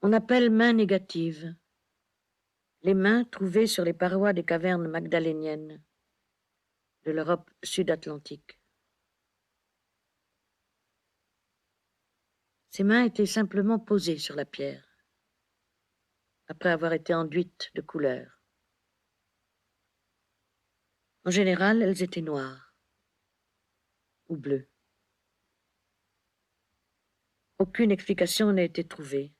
On appelle mains négatives les mains trouvées sur les parois des cavernes magdaléniennes de l'Europe sud-atlantique. Ces mains étaient simplement posées sur la pierre, après avoir été enduites de couleur. En général, elles étaient noires ou bleues. Aucune explication n'a été trouvée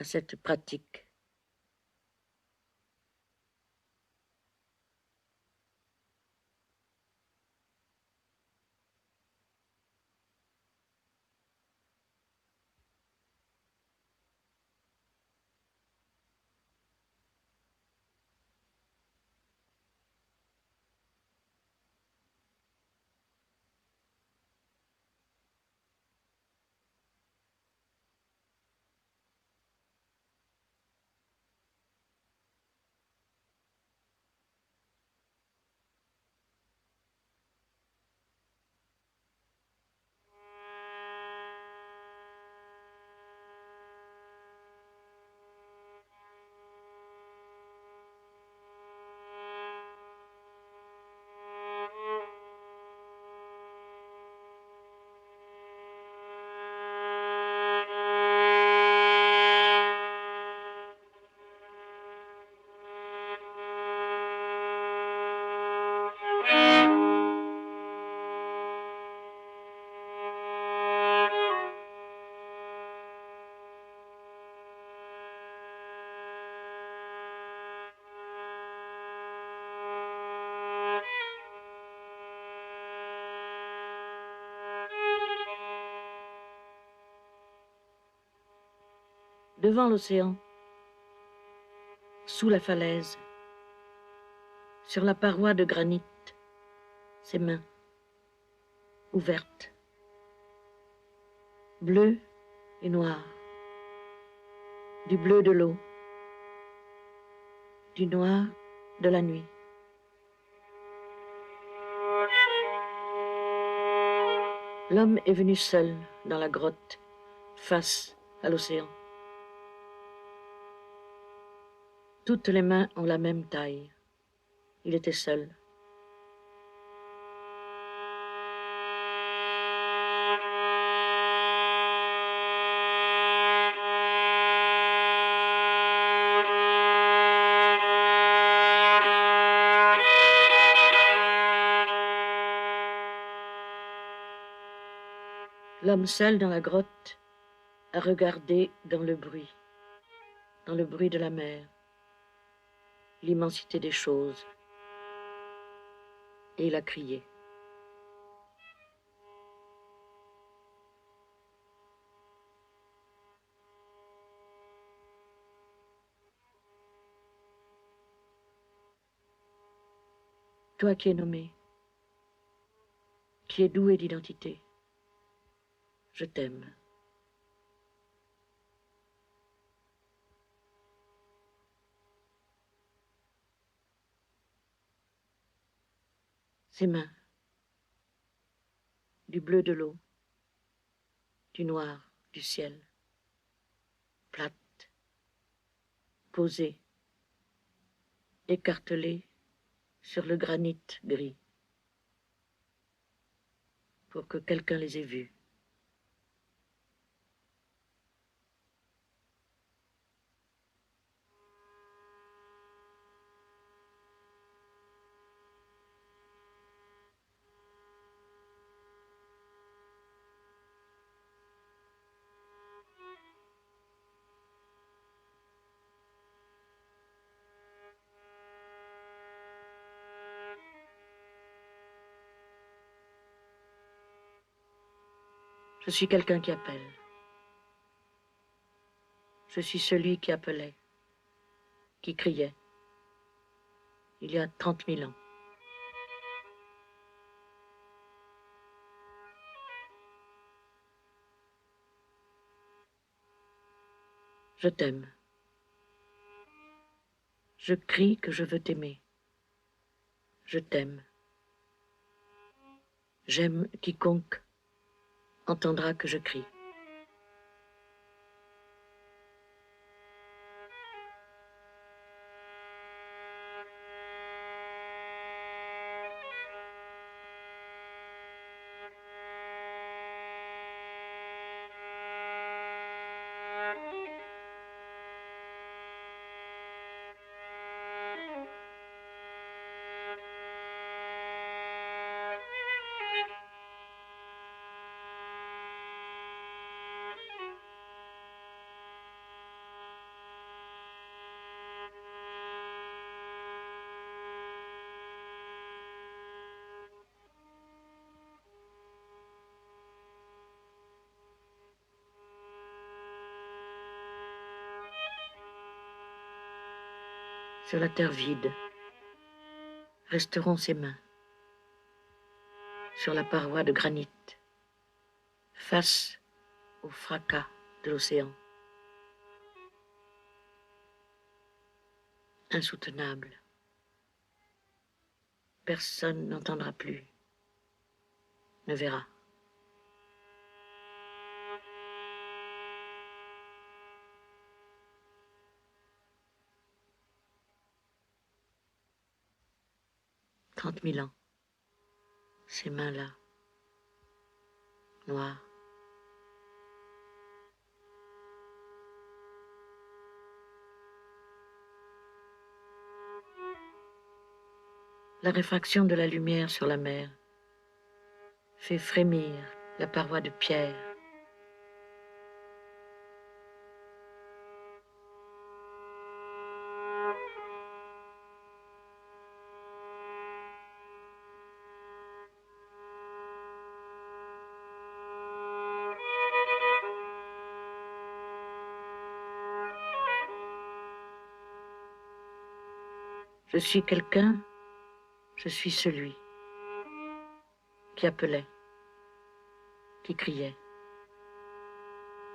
à cette pratique. Devant l'océan, sous la falaise, sur la paroi de granit, ses mains ouvertes, bleues et noires, du bleu de l'eau, du noir de la nuit. L'homme est venu seul dans la grotte, face à l'océan. Toutes les mains ont la même taille. Il était seul. L'homme seul dans la grotte a regardé dans le bruit, dans le bruit de la mer l'immensité des choses. Et il a crié. Toi qui es nommé, qui es doué d'identité, je t'aime. Ses mains, du bleu de l'eau, du noir du ciel, plates, posées, écartelées sur le granit gris, pour que quelqu'un les ait vues. Je suis quelqu'un qui appelle. Je suis celui qui appelait, qui criait, il y a trente mille ans. Je t'aime. Je crie que je veux t'aimer. Je t'aime. J'aime quiconque entendra que je crie. Sur la terre vide resteront ses mains. Sur la paroi de granit, face au fracas de l'océan. Insoutenable. Personne n'entendra plus, ne verra. Trente mille ans. Ces mains-là, noires. La réfraction de la lumière sur la mer fait frémir la paroi de pierre. Je suis quelqu'un, je suis celui qui appelait, qui criait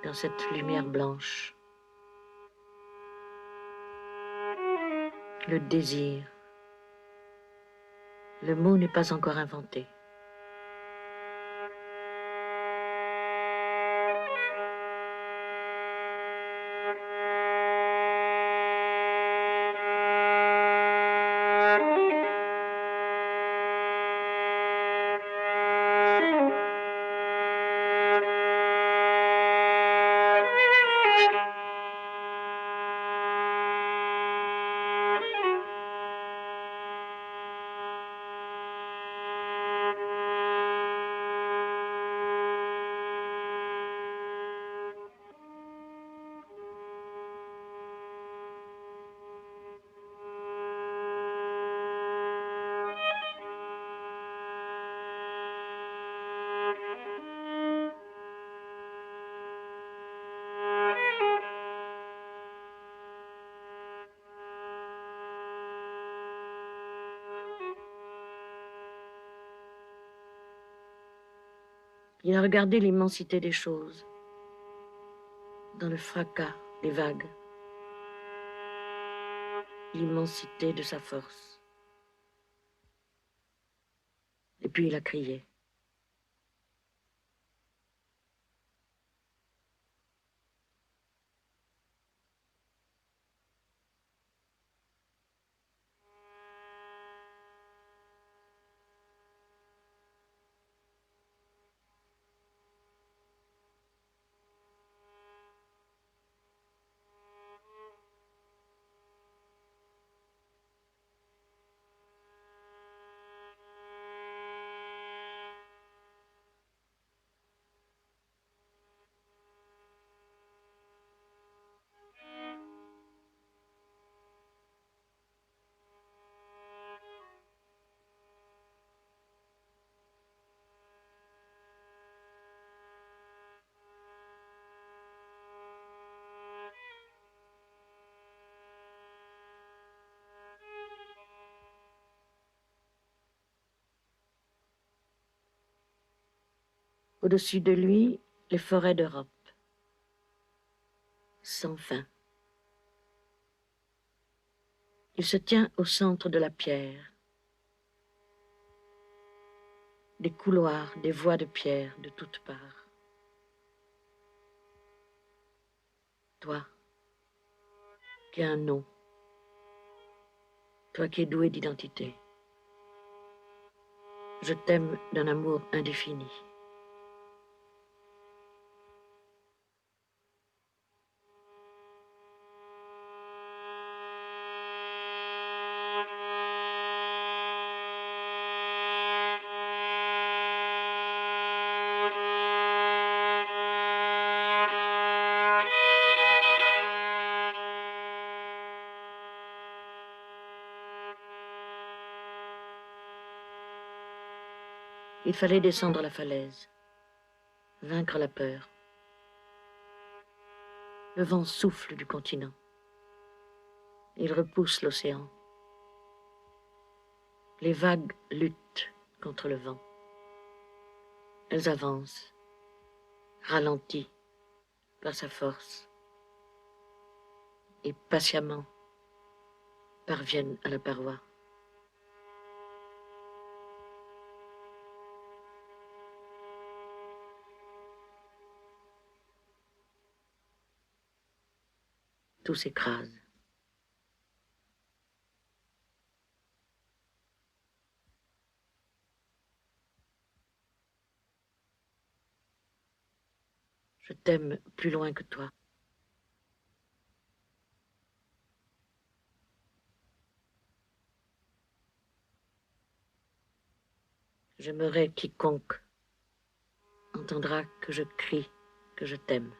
dans cette lumière blanche. Le désir. Le mot n'est pas encore inventé. Il a regardé l'immensité des choses, dans le fracas des vagues, l'immensité de sa force. Et puis il a crié. Au-dessus de lui, les forêts d'Europe, sans fin. Il se tient au centre de la pierre. Des couloirs, des voies de pierre de toutes parts. Toi, qui as un nom, toi qui es doué d'identité, je t'aime d'un amour indéfini. Il fallait descendre la falaise, vaincre la peur. Le vent souffle du continent. Il repousse l'océan. Les vagues luttent contre le vent. Elles avancent, ralenties par sa force, et patiemment parviennent à la paroi. Tout s'écrase. Je t'aime plus loin que toi. J'aimerais quiconque entendra que je crie que je t'aime.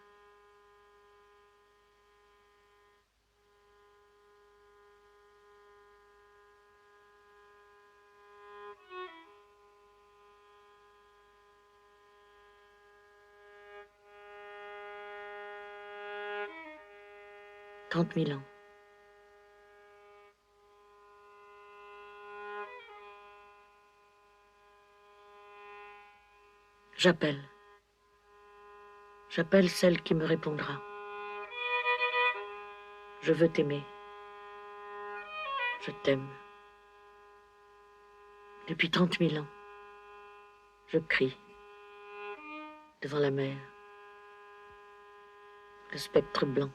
J'appelle. J'appelle celle qui me répondra. Je veux t'aimer. Je t'aime. Depuis trente mille ans, je crie devant la mer, le spectre blanc.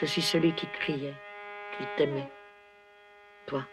Je suis celui qui criait qu'il t'aimait, toi.